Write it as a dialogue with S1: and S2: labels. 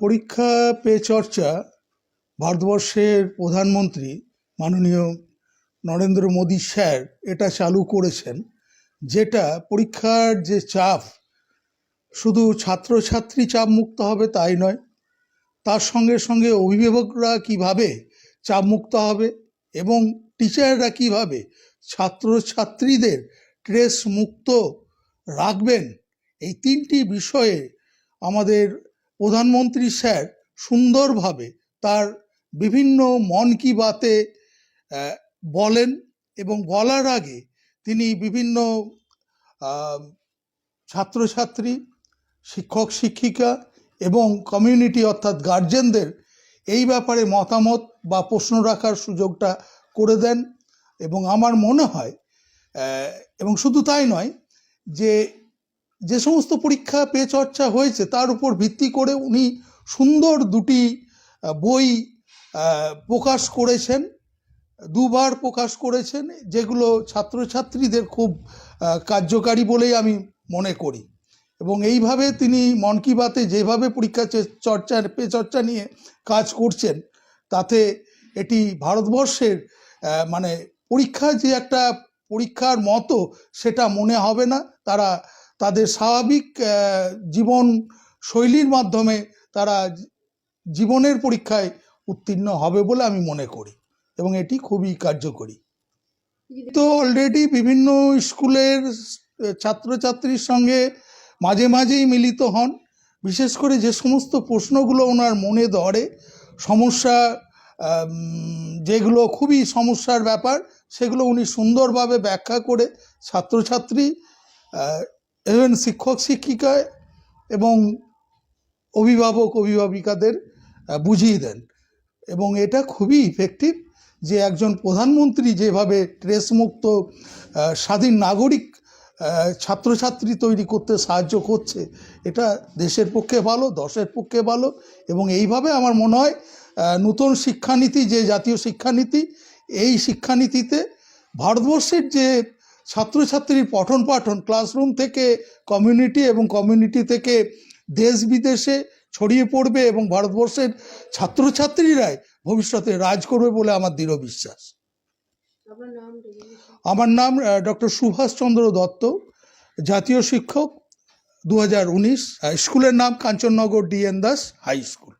S1: পরীক্ষা পে চর্চা ভারতবর্ষের প্রধানমন্ত্রী মাননীয় নরেন্দ্র মোদী স্যার এটা চালু করেছেন, যেটা পরীক্ষার যে চাপ, শুধু ছাত্রছাত্রী চাপ মুক্ত হবে তাই নয়, তার সঙ্গে সঙ্গে অভিভাবকরা কীভাবে চাপ মুক্ত হবে এবং টিচাররা কীভাবে ছাত্রছাত্রীদের স্ট্রেস মুক্ত রাখবেন, এই তিনটি বিষয়ে আমাদের প্রধানমন্ত্রী স্যার সুন্দরভাবে তার বিভিন্ন মন কি বাতে বলেন এবং বলার আগে তিনি বিভিন্ন ছাত্রছাত্রী, শিক্ষক, শিক্ষিকা এবং কমিউনিটি অর্থাৎ গার্জেনদের এই ব্যাপারে মতামত বা প্রশ্ন রাখার সুযোগটা করে দেন এবং আমার মনে হয় এবং শুধু তাই নয় যে যে সমস্ত পরীক্ষা পে চর্চা হয়েছে তার উপর ভিত্তি করে উনি সুন্দর দুটি বই প্রকাশ করেছেন, দুবার প্রকাশ করেছেন, যেগুলো ছাত্রছাত্রীদের খুব কার্যকারী বলেই আমি মনে করি। এবং এইভাবে তিনি মন কি বাতে যেভাবে পরীক্ষা চর্চা, পে চর্চা নিয়ে কাজ করছেন, তাতে এটি ভারতবর্ষের মানে পরীক্ষা যে একটা পরীক্ষার মতো সেটা মনে হবে না, তারা তাদের স্বাভাবিক জীবন শৈলীর মাধ্যমে তারা জীবনের পরীক্ষায় উত্তীর্ণ হবে বলে আমি মনে করি এবং এটি খুবই কার্যকরী। তো অলরেডি বিভিন্ন স্কুলের ছাত্রছাত্রীর সঙ্গে মাঝে মাঝেই মিলিত হন। বিশেষ করে যে সমস্ত প্রশ্নগুলো ওনার মনে ধরে, সমস্যা যেগুলো খুবই সমস্যার ব্যাপার, সেগুলো উনি সুন্দরভাবে ব্যাখ্যা করে ছাত্রছাত্রী ইভেন শিক্ষক শিক্ষিকা এবং অভিভাবক অভিভাবিকাদের বুঝিয়ে দেন। এবং এটা খুবই ইফেক্টিভ যে একজন প্রধানমন্ত্রী যেভাবে ট্রেসমুক্ত স্বাধীন নাগরিক ছাত্রছাত্রী তৈরি করতে সাহায্য করছে, এটা দেশের পক্ষে ভালো, দশের পক্ষে ভালো। এবং এইভাবে আমার মনে হয় নতুন শিক্ষানীতি, যে জাতীয় শিক্ষানীতি, এই শিক্ষানীতিতে ভারতবর্ষের যে ছাত্রছাত্রীর পঠন পাঠন ক্লাসরুম থেকে কমিউনিটি এবং কমিউনিটি থেকে দেশ বিদেশে ছড়িয়ে পড়বে এবং ভারতবর্ষের ছাত্রছাত্রীরাই ভবিষ্যতে রাজ করবে বলে আমার দৃঢ় বিশ্বাস? আমার নাম ডক্টর সুভাষচন্দ্র দত্ত জাতীয় শিক্ষক দু হাজার উনিশ স্কুলের নাম Kanchannagar DN Das high school